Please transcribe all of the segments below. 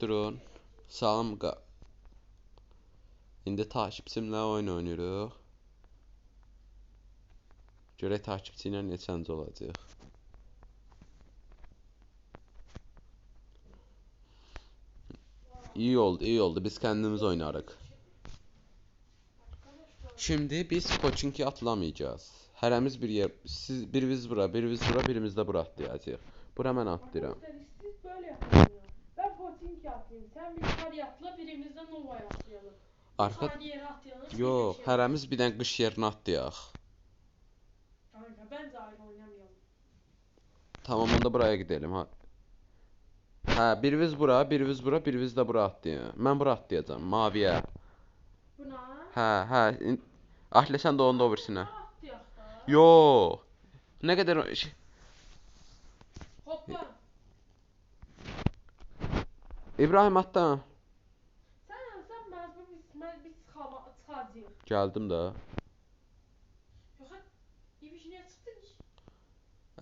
durun. Salam qa. İndi takipçimlə oyun oynayırıq. Görək takipçi ilə neçənci olacaq. İyi oldu, iyi oldu. Biz kendimiz oynarıq. Şimdi biz Koçinki atlamayacağız. Hərəmiz bir yer, siz biriniz bura, biriniz bura, birimiz də bura atlayacağıq. Bura mən atlayıram. Ben atlayayım. Sen bir yukarıya atla birimiz de Nova'ya atlayalım. Arxa Aynı yere atlayalım. Yox, birleşelim. hərəmiz bir dənə qış yerinə atlayaq. Kanka bence ayrı oynamayalım. Tamam, onda buraya gidelim ha. Hə, biriniz bura, biriniz bura, biriniz də bura atlayın. Mən bura atlayacağam, maviyə. Buna. Hə, hə. in- Atla sən də onda o birisinə. Atlayak da. Yox. Nə qədər şey- İbrahim atla. Sen sen ben biz ben biz hava çıkacağız. Gəldim də. Yok İbiş niye çıktın ki?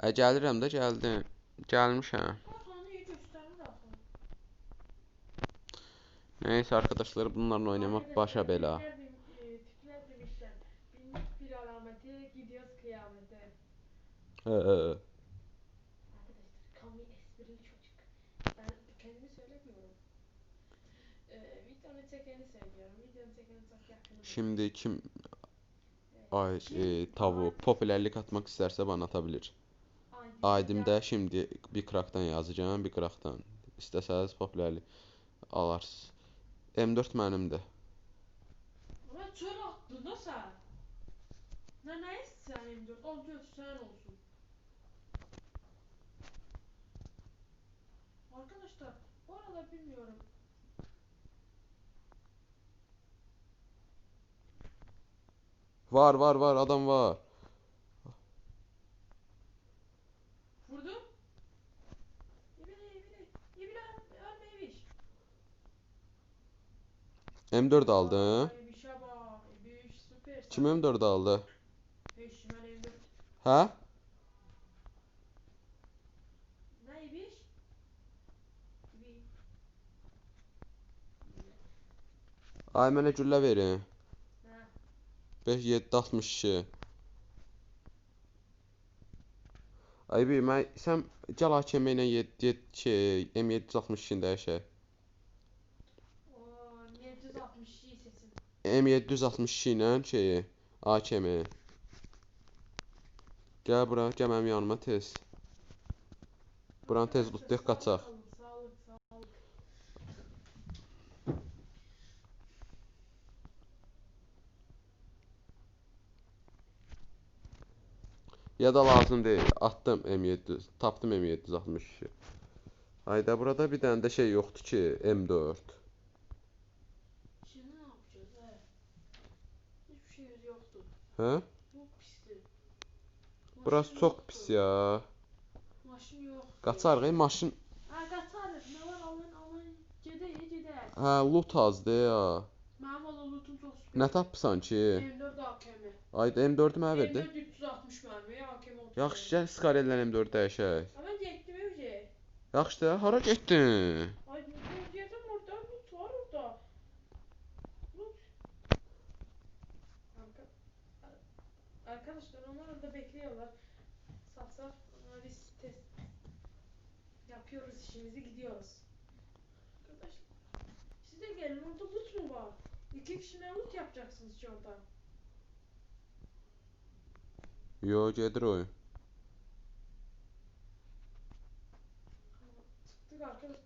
Hə, gəlirəm də, gəldim. Gəlmişəm. Neyse arkadaşlar bunlarla oynamak başa bela. Tipler, dem- e, tipler demişler. Binlik bir alameti gidiyoruz kıyamete. Hə, hə. Arkadaşlar Kami esprili çocuk. Ben kendimi söylemiyorum. Ee, videonu çekeni söylüyorum. Videonu çekeni çok yakınım. Şimdi kim ay e, tavuk popülerlik atmak isterse bana atabilir. Aydimdə şimdi bir kraktan yazacağım, bir kraktan. İstəsəniz popülerlik alarsınız. M4 mənimdir. Ulan çöl attın da sen. Ne ne istiyorsun M4? Al götür sen olsun. Arkadaşlar bu arada bilmiyorum. Var, var, var, adam var. Vurdum. İbili ibili. İbili ölme ibiş. M4 aldı. İbişe bak. İbiş süpersin. Kim M4 aldı? Beş ben M4. Hə? Ay mənə güllə verin. Ha. 5 7 62. Ay bir mən sən gəl AKM ilə 7 7 şey M762-ni dəyişək. O 760 seçin. M762 ilə şeyi AKM. Gəl bura, gəl mənim yanıma tez. Buranı tez lootlayaq qaçaq. Ya da lazım deyil. Atdım M700. Tapdım M762. Hayda burada bir dənə də şey yoxdur ki, M4. Şimdi ne yapacağız he? Hiçbir şeyimiz yoktu. Hə? Pisti. Burası yoktu. pis ya. Maşın yok. Qaçarıq, ey maşın. Ha qaçarıq. Ne var alın alın. Gedək gedək. Hə, loot azdır ya. Mənim valla lootum çox. Nə tapsan ki? M4 AKM. Ayda M4-ü mənə verdi. M4 360 mərmi, AKM 30. Yaxşı, gəl Skarellə M4 dəyişək. Ben getdim evcə. Yaxşı da, hara getdin? Ay yedim orada loot var orada. Loot. Arkadaşlar onlar orada bekliyorlar. Ama biz test yapıyoruz işimizi gidiyoruz. Arkadaşlar siz de gelin orada loot mu var? İki kişine loot yapacaksınız şu anda. Yo, gedir oyun. Çıktık arkadaşlar.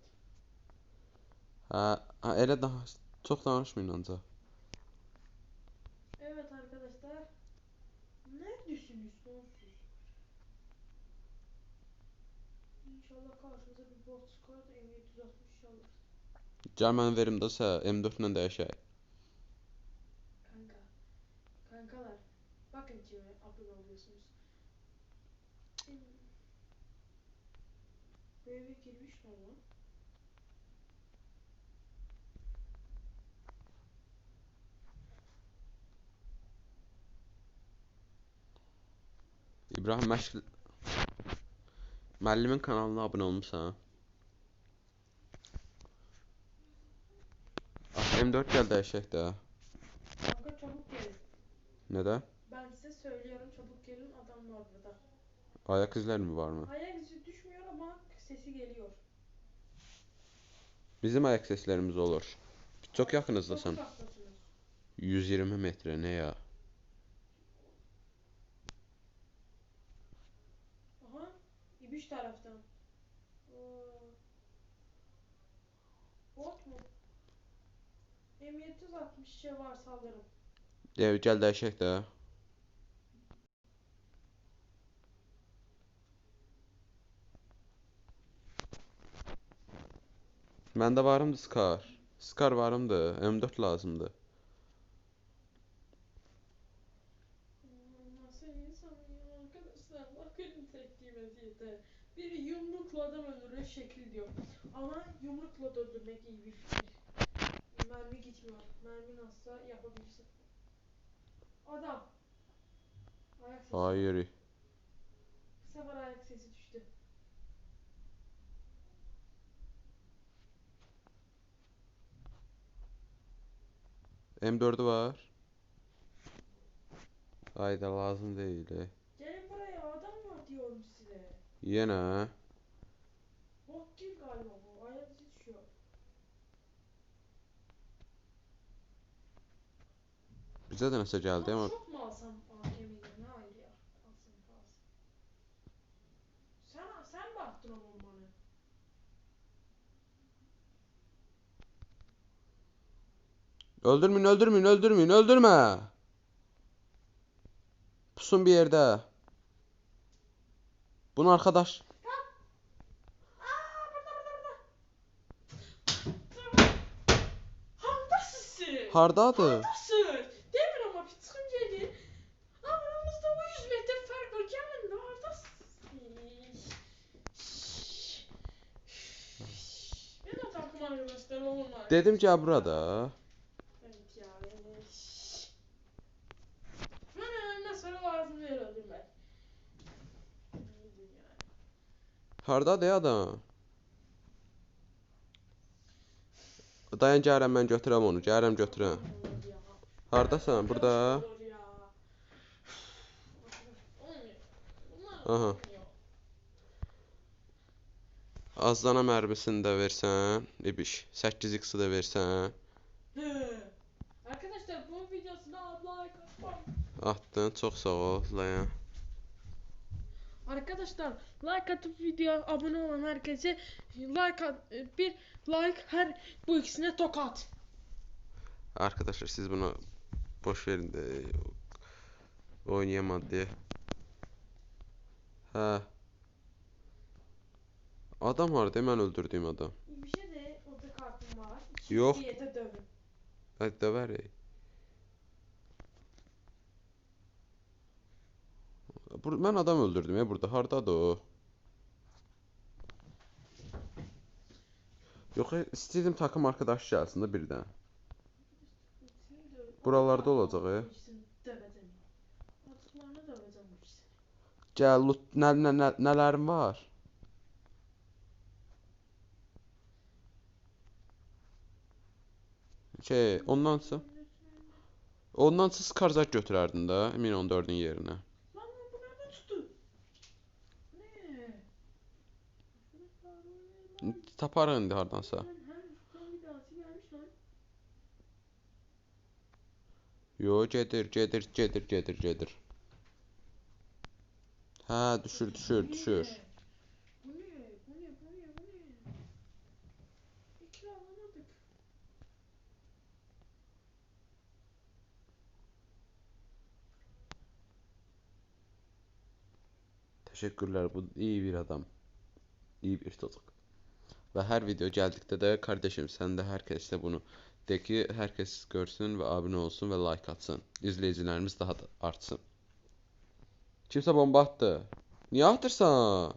Hə, hə, elə daha çox danışmayın ancaq. Evet arkadaşlar. Neredesiniz sonsuz? İnşallah karşınıza bir bot çıkar da M760 alır. Gəl mənim verim də sə M4-lə dəyişək. Bu eve girmişler lan. İbrahim məşq Müəllimin kanalına abunə olmusan? M4 gel dəyişək də. Kanka çabuk gelin. Nədə? Ben size söylüyorum çabuk gelin adam var burada. Ayak izlər mi var mı? Ayak izi düşmüyor ama sesi geliyor. Bizim ayak seslerimiz olur. Çok Çok yakınızdasın. uzaktasınız. 120 metre ne ya? Aha. İbiş taraftan. Bot mu? M760 şey var saldırım. Ev gel dəyişək də. Məndə varımdı Scar. Scar varımdı. M4 lazımdı. Biri yumrukla adam öldürür şekil diyor. Ama yumrukla da öldürmek iyi bir fikir. Mermi gitmiyor. Mermi nasılsa yapabilirsin. Adam. Ayak sesi. Hayır. Bu sefer ayak sesi düştü. M4'ü var. Hayda lazım değil. e. Gelin buraya adam var diyorum size. Bot değil galiba bu. Ayak düşüyor. Bizə də nəsə gəldi Ama çok mu alsam AKM'yi? Ne hayır ya. Alsın kalsın. Sen, sen baktın o bombanı. Öldürmeyin, öldürmeyin, öldürmeyin, öldürme. Pusun bir yerde. Bunu arkadaş. Hardadır? Hamdasın. Demir ama bir çıkın gelin. Aramızda o 100 metre fark var. Gelin de oradasın. Ben de takım arkadaşlar olmaz. Dedim ki burada. Hardadır adam? Dayan gəlirəm mən götürəm onu. Gəlirəm götürəm. Hardasan? Burada. Aha. Azlana mərmisini də versən, İbiş. 8x-i də versən. He. Arkadaşlar bu videosuna like atmam. Atdın, çox sağ ol Layan. Arkadaşlar like atıp video abone olan herkese like at, bir like her bu ikisine tokat. Arkadaşlar siz bunu boş verin de oynayamadı diye. Hə. Adam harda? Mən öldürdüyüm adam. Bir şey de orada kartım var. İki Yok. diye de dövün. Hadi döverik. Bur mən adam öldürdüm ya burada. Hardadır o? Yox, e, istəyirdim takım arkadaş gəlsin də birdən. İkisini dövün. Buralarda Allah olacaq, Allah, e? bu ikisini döveceğim. Artıklarını döveceğim bu ikisini. Gəl, lut, nə, nə, nə, nələrim var? Şey, ondansa ondansa Skarzak götürərdin də 1014-ün yerinə. Bu düşür. ne? Bu ne? Bu ne? Bu ne? Bu ne? İki alamadık. Teşekkürler. Bu iyi bir adam. İyi bir çocuk. Ve her video geldikdə də kardeşim sen de herkes de bunu de ki herkes görsün ve abone olsun ve like atsın. İzleyicilerimiz daha da artsın. Kimse bomba attı. Niye atırsan?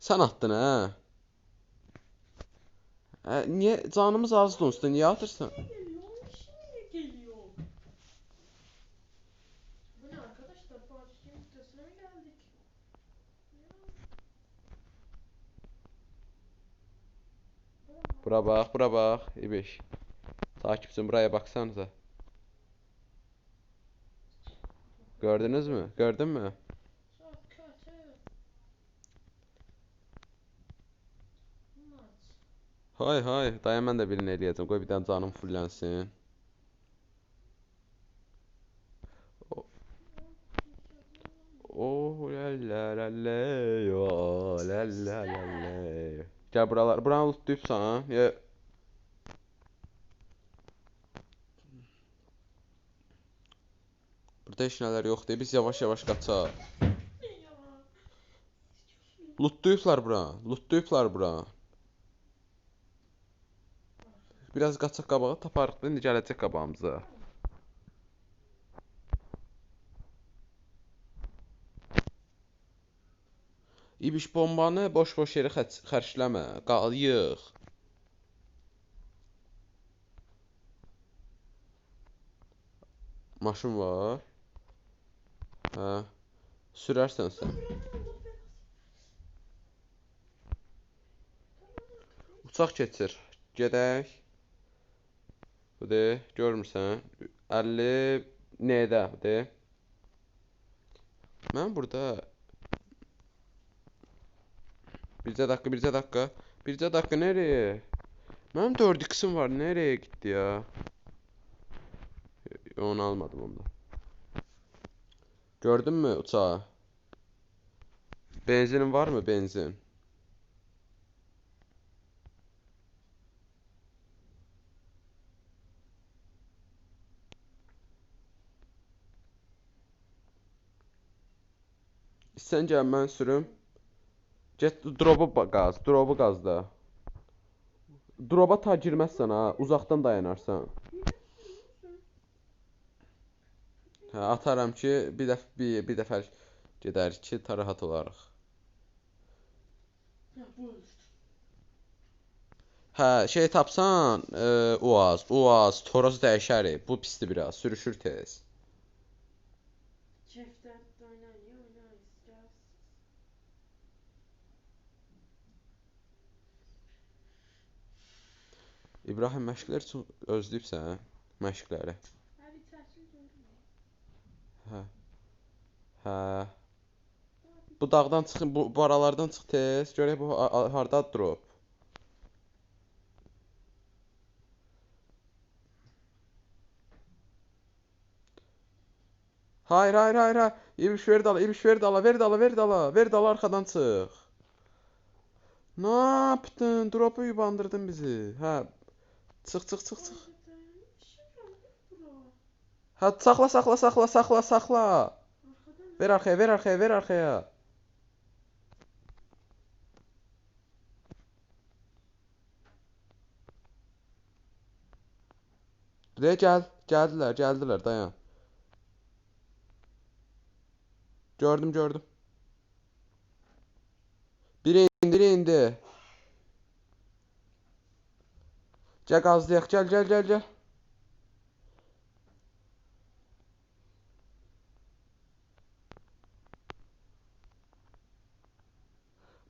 Sen attın ha? E, niye canımız azdı onsuz da niye atırsan? Arkadaşlar? Videosuna mı geldik? Ya. Bana Bura bak, bura bak. İbiş. Takipçim buraya baksanıza. Gördünüz mü? Gördün mü? Hay hay. Dayan mən də birini eləyəcəm. Qoy bir dənə canım fullənsin. Oh la la la la Gəl buralar. Buranı lootlayıbsan? Ya Burada heç nələr yoxdur. Biz yavaş-yavaş qaçaq. Lootlayıblar bura. Lootlayıblar bura. Biraz qaçaq qabağa taparıq indi gələcək qabağımıza. İbiş bombanı boş-boş yerə xərc xərcləmə. Qalıyıq. Maşın var. Hə. Sürərsən sən. Uçaq keçir. Gedək. Budur, görmürsən? 50 N-də, budur. Mən burada Bircə dakika, bircə dakika. Bircə dakika nereye? Mənim 4x-im var. Nereye gitti ya? Onu almadım onda. Gördün mü uçağı? Benzinin var mı benzin? Gəl mən sürüm. Get drop'u ba- qaz, drop'u qazda. Drop'a ta girməzsən ha, uzaqdan dayanarsan. Hə, ataram ki, bir dəf bir, bir dəfə gedərik ki, ta rahat olarıq. Hə, şey tapsan, e, Uaz, Uaz, Toros dəyişərik. Bu pisdir biraz, sürüşür tez. Çeften oynayın İbrahim məşqlər üçün özləyibsən məşqləri. Ha tersil gördüm. Hə. Hə. Bu dağdan çıxın, bu, bu aralardan çıx tez. Görək bu a- a- harda drop. Hayır, hayır, hayır, hayır. İbiş ver dala, İbiş ver dala, ver dala, ver dala, ver dala arkadan çıx. Ne yaptın? Drop'u yubandırdın bizi. Hə. Çıx, çıx. Bura. Hə, saxla, saxla, saxla, saxla, saxla. Arkadan Ver arkaya, ver arkaya, ver arkaya. De gel, geldiler, geldiler, dayan. Gördüm, gördüm. Biri indi, biri indi. Gel gazlayak, gel, gel, gel, gel.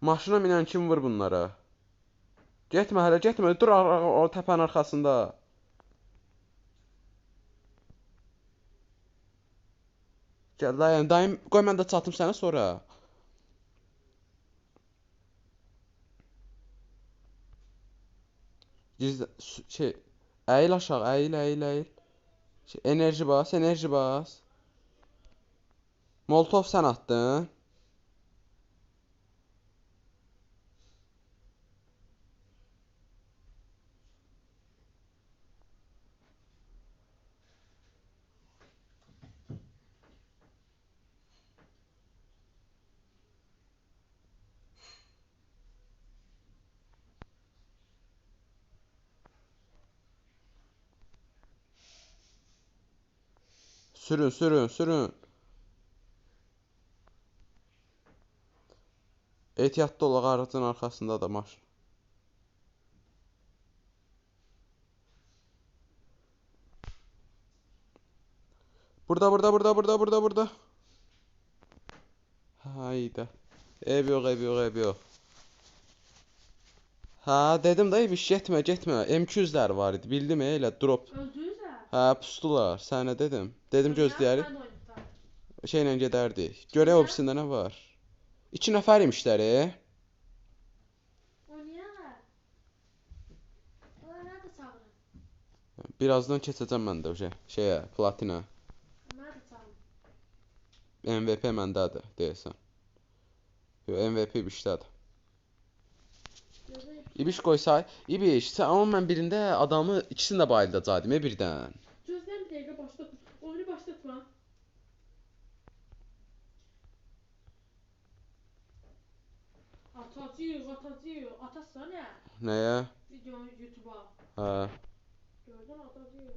Maşına minən kim vur bunlara? Getmə hələ, getmə. Dur o təpənin arxasında. Gəl dayan, dayım, qoy mən də çatım sənə sonra. Su- şey, əyil aşağı, əyil, əyil, əyil. Şey, enerji bas, enerji bas. Molotov sən atdın. Sürün, sürün, sürün. Ehtiyatlı ol, ağacın arxasında da maşın. Burada, burada, burada, burada, burada, burada. Hayda. Ev yok, ev yok, ev yok. Ha dedim də İbiş getmə, getmə. M200'lər var. Bildim elə drop. Öldüyüzlər. Hə, pustular. Sənə dedim. Dedim gözləyərik. Mən oynayıb Şeylə gedərdik. Görək ofisində nə var. 2 nəfər imişlər. E? Birazdan keçəcəm mən də uje şeyə, platina. MVP məndədir, deyəsən. Yo, MVP İbişdədir. Gözü İbiş qoysay, İbiş, sən amma mən birində adamı ikisini də bayıldacaqdım e birdən. Atacıyıq, atacıyıq. Atasana ne? Nəyə? Videonu YouTube'a. Hə. Gördün atacıyıq.